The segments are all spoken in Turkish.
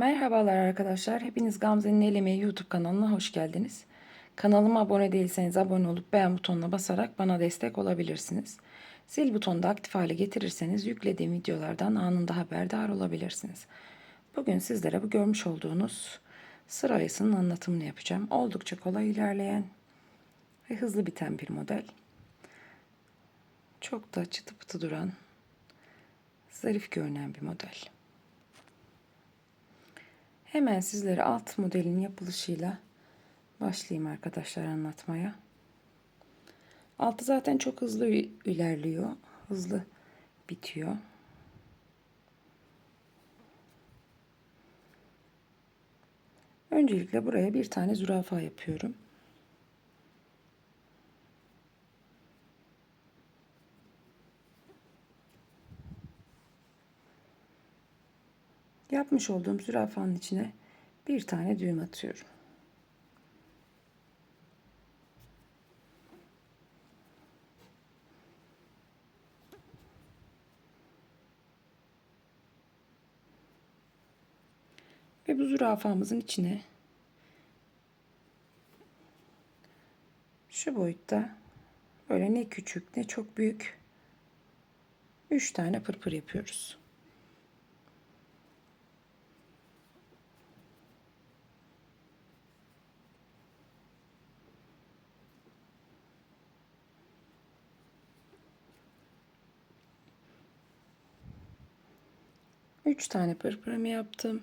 Merhabalar arkadaşlar. Hepiniz Gamze'nin El Emeği YouTube kanalına hoş geldiniz. Kanalıma abone değilseniz abone olup beğen butonuna basarak bana destek olabilirsiniz. Zil butonunu da aktif hale getirirseniz yüklediğim videolardan anında haberdar olabilirsiniz. Bugün sizlere bu görmüş olduğunuz sıra ayısının anlatımını yapacağım. Oldukça kolay ilerleyen ve hızlı biten bir model. Çok da çıtı pıtı duran, zarif görünen bir model. Hemen sizlere alt modelin yapılışıyla başlayayım arkadaşlar anlatmaya. Altı zaten çok hızlı ilerliyor. Hızlı bitiyor. Öncelikle buraya bir tane zürafa yapıyorum. Yapmış olduğum zürafanın içine bir tane düğüm atıyorum. Ve bu zürafamızın içine şu boyutta böyle ne küçük ne çok büyük 3 tane pırpır yapıyoruz. Üç tane pırpırımı yaptım.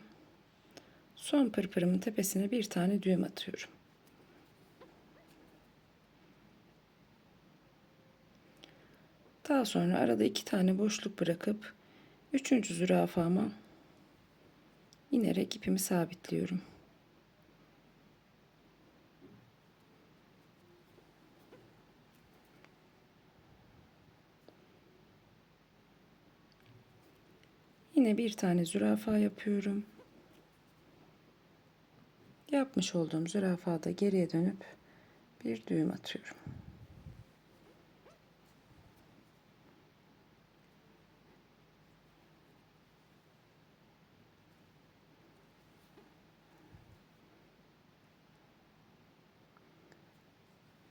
Son pırpırımın tepesine bir tane düğüm atıyorum. Daha sonra arada iki tane boşluk bırakıp üçüncü zürafama inerek ipimi sabitliyorum. Yine bir tane zürafa yapıyorum. Yapmış olduğum zürafada geriye dönüp bir düğüm atıyorum.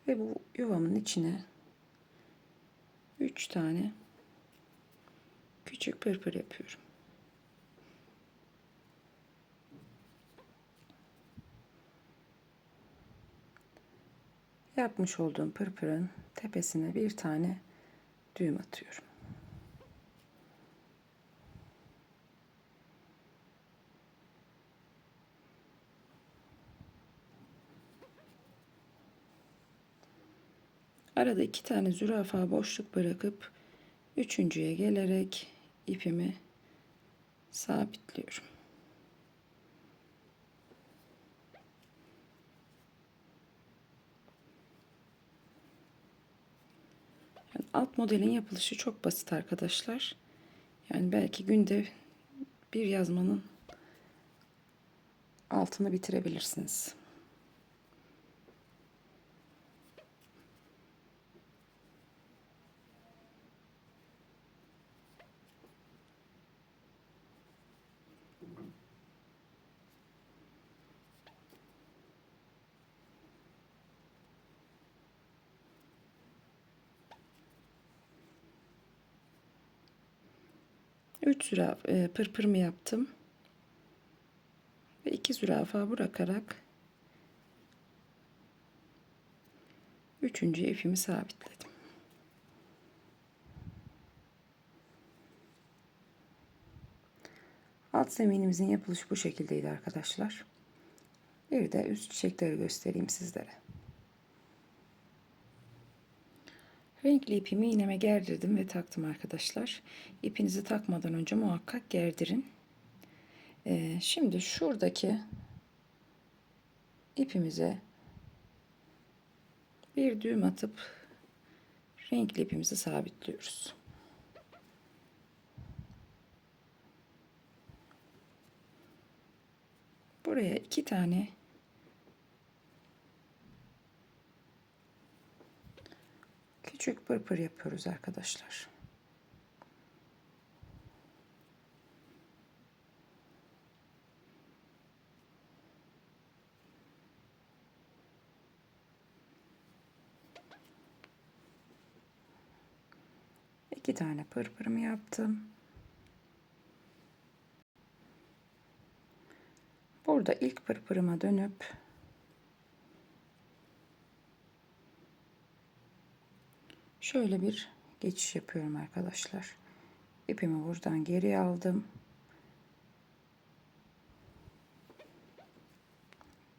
Ve bu yuvamın içine 3 tane küçük pırpır yapıyorum. Yapmış olduğum pırpırın tepesine bir tane düğüm atıyorum. Arada iki tane zürafa boşluk bırakıp üçüncüye gelerek ipimi sabitliyorum. Yani alt modelin yapılışı çok basit arkadaşlar. Yani belki günde bir yazmanın altını bitirebilirsiniz. Üç zürafa e, pırpırımı yaptım. Ve iki zürafa bırakarak üçüncü ipimi sabitledim. Alt zeminimizin yapılışı bu şekildeydi arkadaşlar. Bir de üst çiçekleri göstereyim sizlere. Renkli ipimi iğneme gerdirdim ve taktım arkadaşlar. İpinizi takmadan önce muhakkak gerdirin. Ee, şimdi şuradaki ipimize bir düğüm atıp renkli ipimizi sabitliyoruz. Buraya iki tane küçük pırpır yapıyoruz arkadaşlar. İki tane pırpırımı yaptım. Burada ilk pırpırıma dönüp şöyle bir geçiş yapıyorum arkadaşlar. İpimi buradan geriye aldım.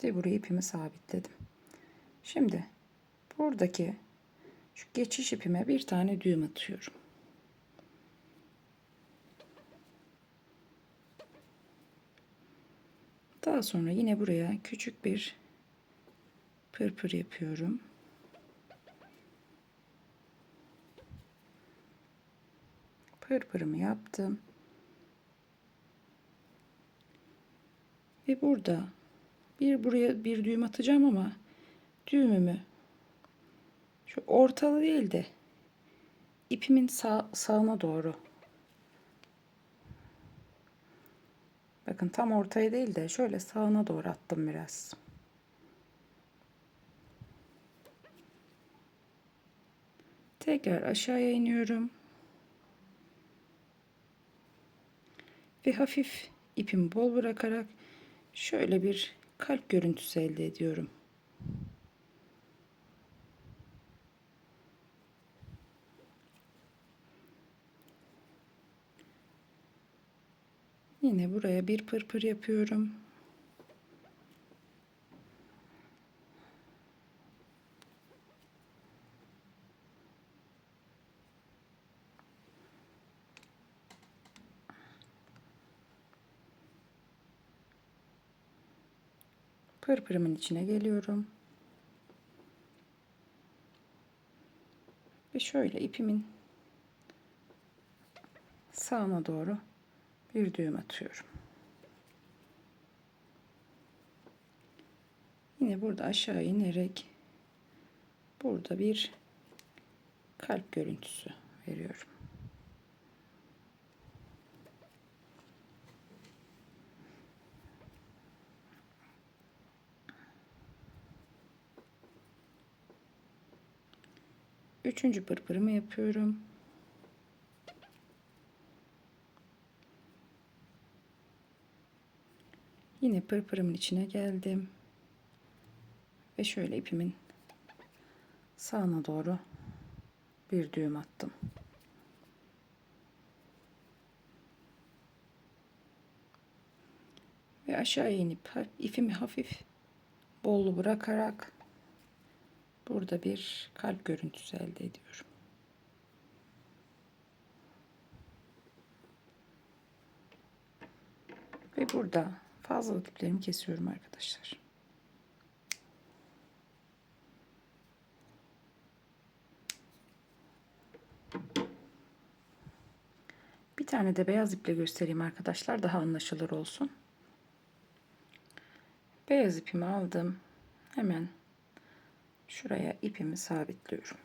Ve buraya ipimi sabitledim. Şimdi buradaki şu geçiş ipime bir tane düğüm atıyorum. Daha sonra yine buraya küçük bir pırpır yapıyorum. Pırpırımı yaptım. Ve burada bir buraya bir düğüm atacağım ama düğümümü şu ortalı değil de ipimin sağ, sağına doğru bakın tam ortaya değil de şöyle sağına doğru attım biraz. Tekrar aşağıya iniyorum. Ve hafif ipimi bol bırakarak şöyle bir kalp görüntüsü elde ediyorum. Yine buraya bir pırpır yapıyorum. Pırpırımın içine geliyorum. Ve şöyle ipimin sağına doğru bir düğüm atıyorum. Yine burada aşağı inerek burada bir kalp görüntüsü veriyorum. Üçüncü pırpırımı yapıyorum. Yine pırpırımın içine geldim. Ve şöyle ipimin sağına doğru bir düğüm attım. Ve aşağı inip ipimi hafif bollu bırakarak burada bir kalp görüntüsü elde ediyorum. Ve burada fazlalık iplerimi kesiyorum arkadaşlar. Bir tane de beyaz iple göstereyim arkadaşlar daha anlaşılır olsun. Beyaz ipimi aldım. Hemen şuraya ipimi sabitliyorum.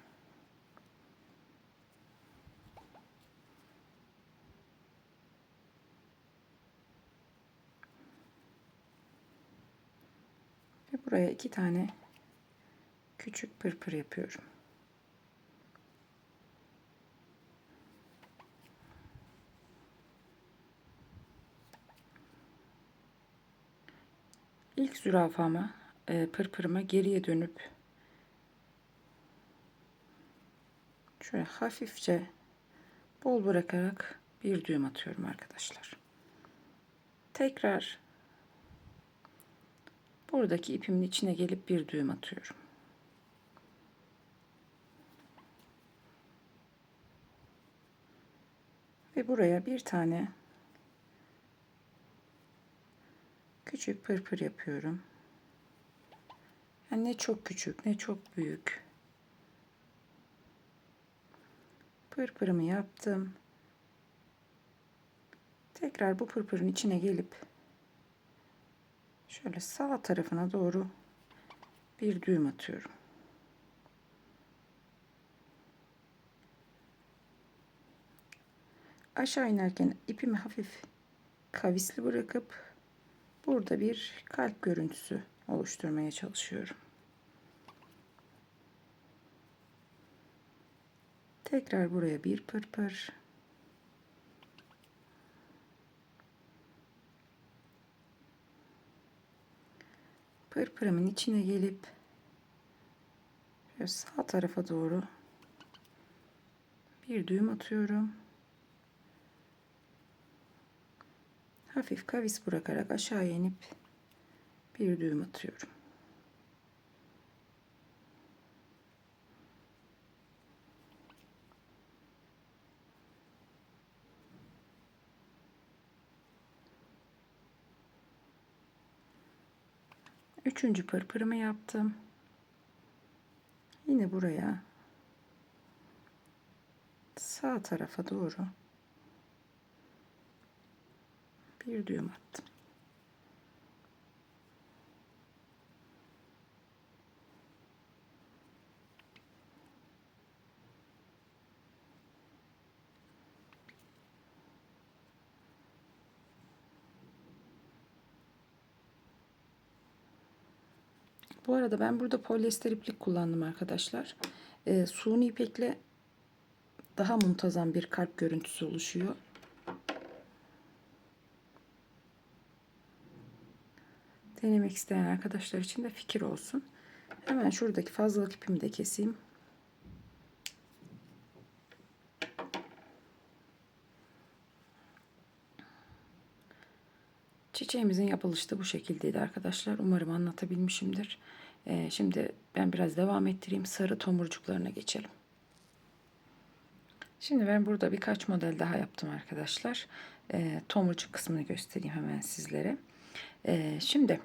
Ve buraya iki tane küçük pırpır yapıyorum. İlk zürafama e, pırpırıma geriye dönüp şöyle hafifçe bol bırakarak bir düğüm atıyorum arkadaşlar. Tekrar buradaki ipimin içine gelip bir düğüm atıyorum. Ve buraya bir tane küçük pırpır yapıyorum. Yani ne çok küçük ne çok büyük. Pırpırımı yaptım. Tekrar bu pırpırın içine gelip şöyle sağ tarafına doğru bir düğüm atıyorum. Aşağı inerken ipimi hafif kavisli bırakıp burada bir kalp görüntüsü oluşturmaya çalışıyorum. Tekrar buraya bir pırpır. Pırpırımın içine gelip sağ tarafa doğru bir düğüm atıyorum. Hafif kavis bırakarak aşağıya inip bir düğüm atıyorum. Üçüncü pırpırımı yaptım. Yine buraya sağ tarafa doğru bir düğüm attım. Bu arada ben burada polyester iplik kullandım arkadaşlar. Ee, suni ipekle daha muntazam bir kalp görüntüsü oluşuyor. Denemek isteyen arkadaşlar için de fikir olsun. Hemen şuradaki fazlalık ipimi de keseyim. Çiçeğimizin yapılışı da bu şekildeydi arkadaşlar. Umarım anlatabilmişimdir. Ee, şimdi ben biraz devam ettireyim. Sarı tomurcuklarına geçelim. Şimdi ben burada birkaç model daha yaptım arkadaşlar. Ee, tomurcuk kısmını göstereyim hemen sizlere. Ee, şimdi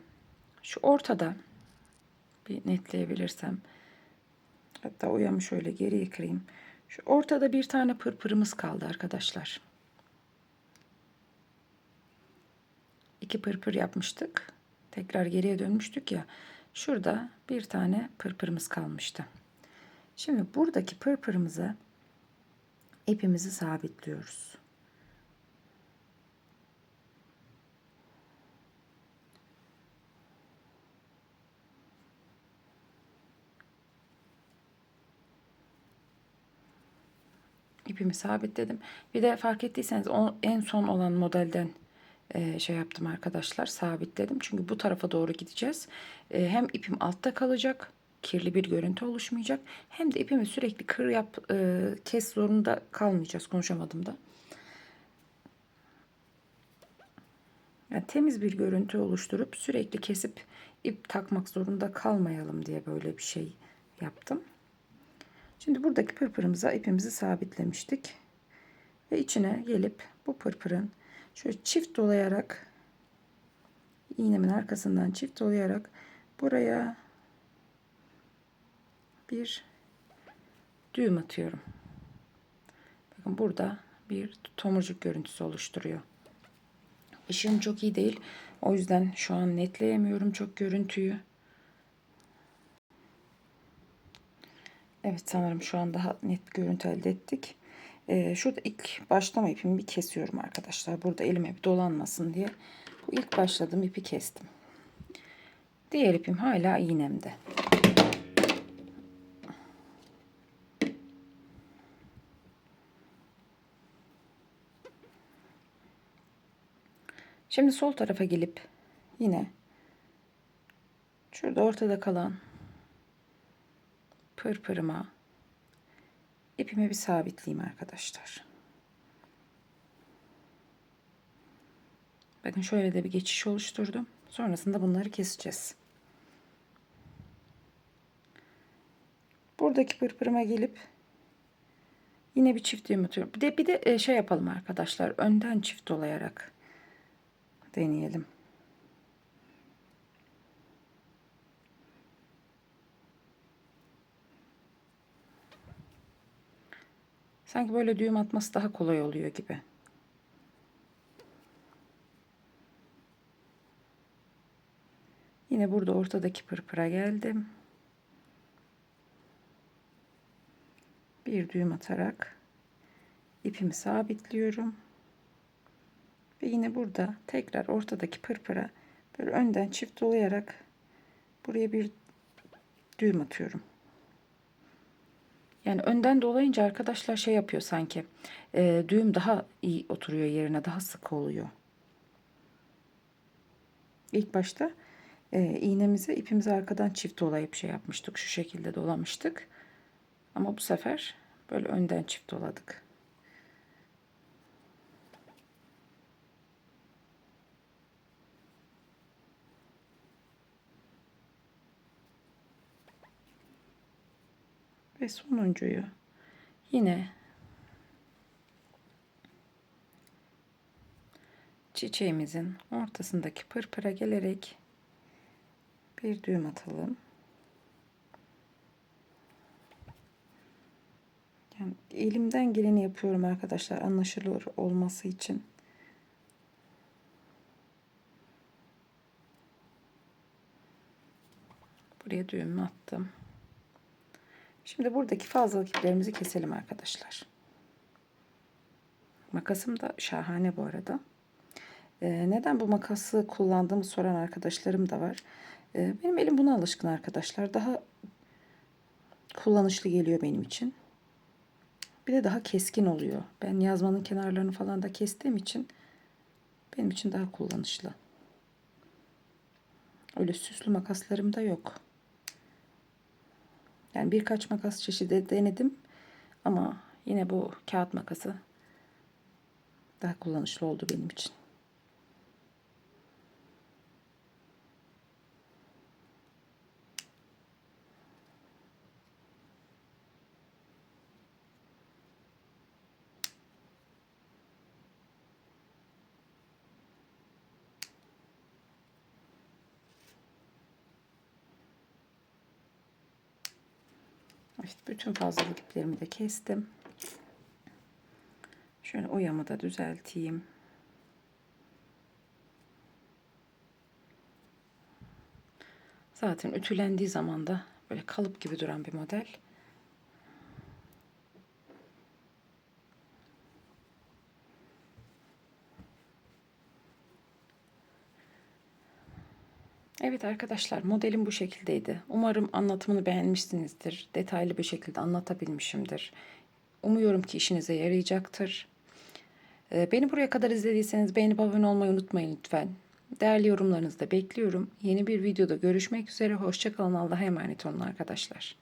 şu ortada bir netleyebilirsem hatta o yanı şöyle geri kırayım. Şu ortada bir tane pırpırımız kaldı arkadaşlar. İki pırpır yapmıştık. Tekrar geriye dönmüştük ya. Şurada bir tane pırpırımız kalmıştı. Şimdi buradaki pırpırımıza ipimizi sabitliyoruz. ipimi sabitledim. Bir de fark ettiyseniz en son olan modelden e, şey yaptım arkadaşlar sabitledim. Çünkü bu tarafa doğru gideceğiz. E, hem ipim altta kalacak kirli bir görüntü oluşmayacak. Hem de ipimi sürekli kır yap e, kes zorunda kalmayacağız konuşamadım da. Yani temiz bir görüntü oluşturup sürekli kesip ip takmak zorunda kalmayalım diye böyle bir şey yaptım. Şimdi buradaki pırpırımıza ipimizi sabitlemiştik. Ve içine gelip bu pırpırın şöyle çift dolayarak iğnemin arkasından çift dolayarak buraya bir düğüm atıyorum. Bakın burada bir tomurcuk görüntüsü oluşturuyor. Işığım çok iyi değil. O yüzden şu an netleyemiyorum çok görüntüyü. Evet sanırım şu an daha net görüntü elde ettik. Ee, şurada ilk başlama ipimi bir kesiyorum arkadaşlar. Burada elime bir dolanmasın diye. Bu ilk başladığım ipi kestim. Diğer ipim hala iğnemde. Şimdi sol tarafa gelip yine şurada ortada kalan pırpırıma ipimi bir sabitleyeyim arkadaşlar. Bakın şöyle de bir geçiş oluşturdum. Sonrasında bunları keseceğiz. Buradaki pırpırıma gelip yine bir çift düğüm atıyorum. Bir de bir de e, şey yapalım arkadaşlar. Önden çift dolayarak deneyelim. Sanki böyle düğüm atması daha kolay oluyor gibi. Yine burada ortadaki pırpıra geldim. Bir düğüm atarak ipimi sabitliyorum. Ve yine burada tekrar ortadaki pırpıra böyle önden çift dolayarak buraya bir düğüm atıyorum. Yani önden dolayınca arkadaşlar şey yapıyor sanki. e, düğüm daha iyi oturuyor yerine, daha sık oluyor. İlk başta e, iğnemizi ipimizi arkadan çift dolayıp şey yapmıştık. Şu şekilde dolamıştık. Ama bu sefer böyle önden çift doladık. Ve sonuncuyu yine çiçeğimizin ortasındaki pırpıra gelerek bir düğüm atalım. Yani elimden geleni yapıyorum arkadaşlar anlaşılır olması için. Buraya düğümü attım. Şimdi buradaki fazlalık iplerimizi keselim arkadaşlar. Makasım da şahane bu arada. Ee, neden bu makası kullandığımı soran arkadaşlarım da var. Ee, benim elim buna alışkın arkadaşlar. Daha kullanışlı geliyor benim için. Bir de daha keskin oluyor. Ben yazmanın kenarlarını falan da kestiğim için benim için daha kullanışlı. Öyle süslü makaslarım da yok. Yani birkaç makas çeşidi denedim ama yine bu kağıt makası daha kullanışlı oldu benim için. İşte bütün fazlalık iplerimi de kestim. Şöyle oyamı da düzelteyim. Zaten ütülendiği zaman da böyle kalıp gibi duran bir model. Evet arkadaşlar modelim bu şekildeydi. Umarım anlatımını beğenmişsinizdir. Detaylı bir şekilde anlatabilmişimdir. Umuyorum ki işinize yarayacaktır. Ee, Beni buraya kadar izlediyseniz beğenip abone olmayı unutmayın lütfen. Değerli yorumlarınızı da bekliyorum. Yeni bir videoda görüşmek üzere. Hoşçakalın. Allah'a emanet olun arkadaşlar.